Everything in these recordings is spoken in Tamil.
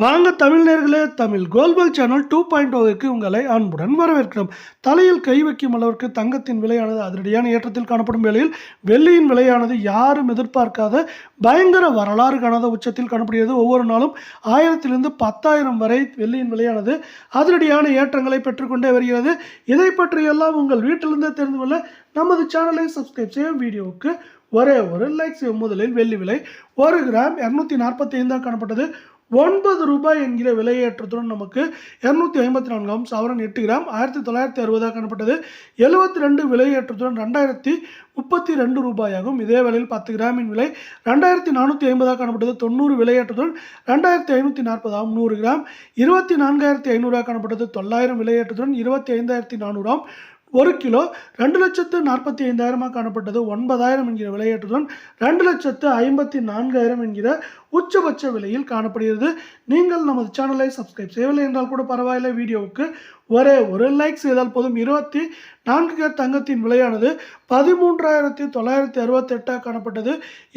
வாங்க தமிழ் நேர்களே Tamil global channel two point ஓவிற்கு உங்களை அன்புடன் வரவேற்கிறோம். தலையில் கை வைக்கும் அளவிற்கு தங்கத்தின் விலையானது அதிரடியான ஏற்றத்தில் காணப்படும் வேளையில் வெள்ளியின் விலையானது யாரும் எதிர்பார்க்காத பயங்கர வரலாறு காணாத உச்சத்தில் காணப்படுகிறது. ஒவ்வொரு நாளும் ஆயிரத்திலிருந்து பத்தாயிரம் வரை வெள்ளியின் விலையானது அதிரடியான ஏற்றங்களை பெற்றுக்கொண்டே வருகிறது. இதை பற்றியெல்லாம் உங்கள் வீட்டிலிருந்தே தெரிந்து கொள்ள நமது சேனலை சப்ஸ்கிரைப் செய்யும் வீடியோவுக்கு ஒரே ஒரு லைக் செய்யும். முதலில் வெள்ளி விலை ஒரு கிராம் இரநூத்தி நாற்பத்தி ஐந்தாக காணப்பட்டது. ஒன்பது ரூபாய் என்கிற விலையேற்றத்துடன் நமக்கு இரநூத்தி ஐம்பத்தி நான்காம் சவரன் எட்டு கிராம் ஆயிரத்தி தொள்ளாயிரத்தி அறுபதாக காணப்பட்டது. எழுபத்தி ரெண்டு விலையேற்றத்துடன் ரெண்டாயிரத்தி முப்பத்தி ரெண்டு ரூபாயாகும். இதே விலையில் பத்து கிராமின் விலை ரெண்டாயிரத்தி நானூற்றி ஐம்பதாக காணப்பட்டது. தொண்ணூறு விலையேற்றத்துடன் ரெண்டாயிரத்தி ஐநூற்றி நாற்பதாகும் நூறு கிராம். இருபத்தி நான்காயிரத்தி ஐநூறாக காணப்பட்டது. தொள்ளாயிரம் விலையேற்றத்துடன் இருபத்தி ஐந்தாயிரத்தி நானூறாம் ஒரு கிலோ ரெண்டு லட்சத்து நாற்பத்தி ஐந்தாயிரமாக காணப்பட்டது. ஒன்பதாயிரம் என்கிற விலையேற்றத்துடன் ரெண்டு லட்சத்து ஐம்பத்தி நான்காயிரம் என்கிற உச்சபட்ச விலையில் காணப்படுகிறது. நீங்கள் நமது சேனலை சப்ஸ்கிரைப் செய்யவில்லை என்றால் கூட பரவாயில்லை. வீடியோவுக்கு ஒரே ஒரு லைக் செய்தால் போதும். இருபத்தி நான்கு கேட் தங்கத்தின் விலையானது பதிமூன்றாயிரத்தி தொள்ளாயிரத்தி அறுபத்தெட்டாக காணப்பட்டது.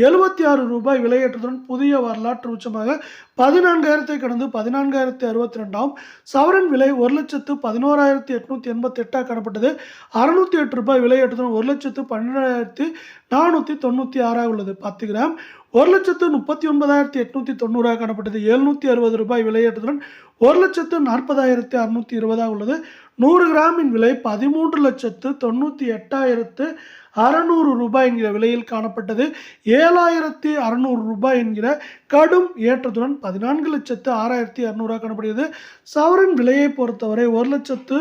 எழுபத்தி ஆறு ரூபாய் விலையேற்றத்துடன் புதிய வரலாற்று உச்சமாக பதினான்காயிரத்தை கடந்து பதினான்காயிரத்தி அறுபத்தி ரெண்டாம் சவரன் விலை ஒரு லட்சத்து பதினோராயிரத்தி எட்நூற்றி எண்பத்தெட்டாக காணப்பட்டது. அறுநூற்றி எட்டு ரூபாய் விலையேற்றத்துடன் ஒரு லட்சத்து பன்னெண்டாயிரத்தி நானூற்றி தொண்ணூற்றி ஆறாக உள்ளது. பத்து கிராம் ஒரு லட்சத்து முப்பத்தி ஒன்பதாயிரத்தி எட்நூற்றி தொண்ணூறாக காணப்பட்டது. எழுநூற்றி அறுபது ரூபாய் விலையேற்றத்துடன் ஒரு லட்சத்து நாற்பதாயிரத்தி அறுநூற்றி இருபதாக உள்ளது. நூறு கிராமின் விலை பதிமூன்று லட்சத்து தொண்ணூற்றி எட்டாயிரத்து அறநூறு ரூபாய் என்கிற விலையில் காணப்பட்டது. ஏழாயிரத்தி அறநூறு ரூபாய் என்கிற கடும் ஏற்றத்துடன் பதினான்கு லட்சத்து ஆறாயிரத்தி அறுநூறுவா காணப்படுகிறது. சவரன் விலையை பொறுத்தவரை ஒரு லட்சத்து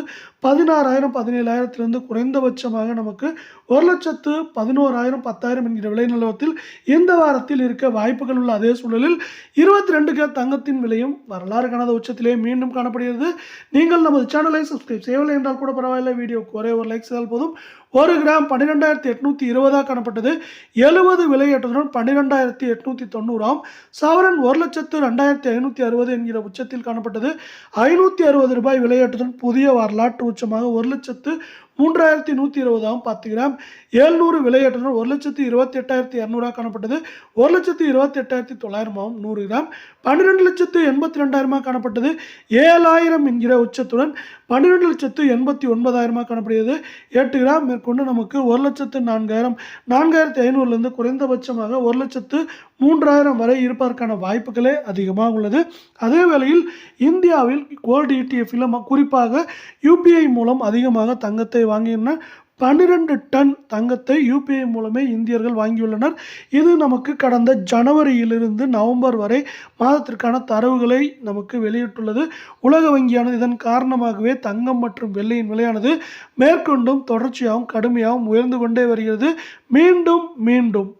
பதினாறாயிரம் பதினேழாயிரத்திலிருந்து குறைந்தபட்சமாக நமக்கு ஒரு லட்சத்து பதினோராயிரம் பத்தாயிரம் என்கிற விலை நிலவரத்தில் இந்த வாரத்தில் இருக்க வாய்ப்புகள் உள்ள அதே சூழலில் இருபத்தி ரெண்டு கிராம் தங்கத்தின் விலையும் வரலாறு காணாத உச்சத்திலே மீண்டும் காணப்படுகிறது. நீங்கள் நமது சேனலை சப்ஸ்கிரைப் செய்யவில்லை என்றால் கூட பரவாயில்லை. வீடியோக்கு ஒரே ஒரு லைக் செய்தால் போதும். ஒரு கிராம் பன்னிரெண்டாயிரத்தி எட்நூற்றி இருபதாக காணப்பட்டது. எழுபது விலையேற்றத்துடன் பன்னிரெண்டாயிரத்தி எட்நூற்றி தொண்ணூறாம் சவரன் ஒரு லட்சத்து ரெண்டாயிரத்தி ஐநூற்றி அறுபது என்கிற உச்சத்தில் காணப்பட்டது. ஐநூற்றி அறுபது ரூபாய் விலையேற்றத்துடன் புதிய வரலாற்று உச்சமாக ஒரு லட்சத்து மூன்றாயிரத்தி நூற்றி இருபதாம் பத்து கிராம் ஏழ்நூறு விலையேற்றம் ஒரு லட்சத்து இருபத்தி எட்டாயிரத்தி இரநூறாக காணப்பட்டது. ஒரு லட்சத்து இருபத்தி எட்டாயிரத்தி தொள்ளாயிரமாகவும் நூறு கிராம். பன்னிரெண்டு லட்சத்து எண்பத்தி ரெண்டாயிரமாக காணப்பட்டது. ஏழாயிரம் என்கிற உச்சத்துடன் பன்னிரெண்டு லட்சத்து எண்பத்தி ஒன்பதாயிரமாக காணப்படுகிறது. எட்டு கிராம் மேற்கொண்டு நமக்கு ஒரு லட்சத்து நான்காயிரம் நான்காயிரத்தி ஐநூறுலேருந்து குறைந்தபட்சமாக ஒரு லட்சத்து மூன்றாயிரம் வரை இருப்பதற்கான வாய்ப்புகளே அதிகமாக உள்ளது. அதே வேளையில் இந்தியாவில் கோல்டு இடிஎஃப்ல குறிப்பாக யூபிஐ மூலம் அதிகமாக தங்கத்தை வாங்கின பன்னிரெண்டு டன் தங்கத்தை யூபிஐ மூலமே இந்தியர்கள் வாங்கியுள்ளனர். இது நமக்கு கடந்த ஜனவரியிலிருந்து நவம்பர் வரை மாதத்திற்கான தரவுகளை நமக்கு வெளியிட்டுள்ளது. உலக வங்கியானது இதன் காரணமாகவே தங்கம் மற்றும் வெள்ளியின் விலையானது மேற்கொண்டும் தொடர்ச்சியாகவும் கடுமையாகவும் உயர்ந்து கொண்டே வருகிறது. மீண்டும் மீண்டும்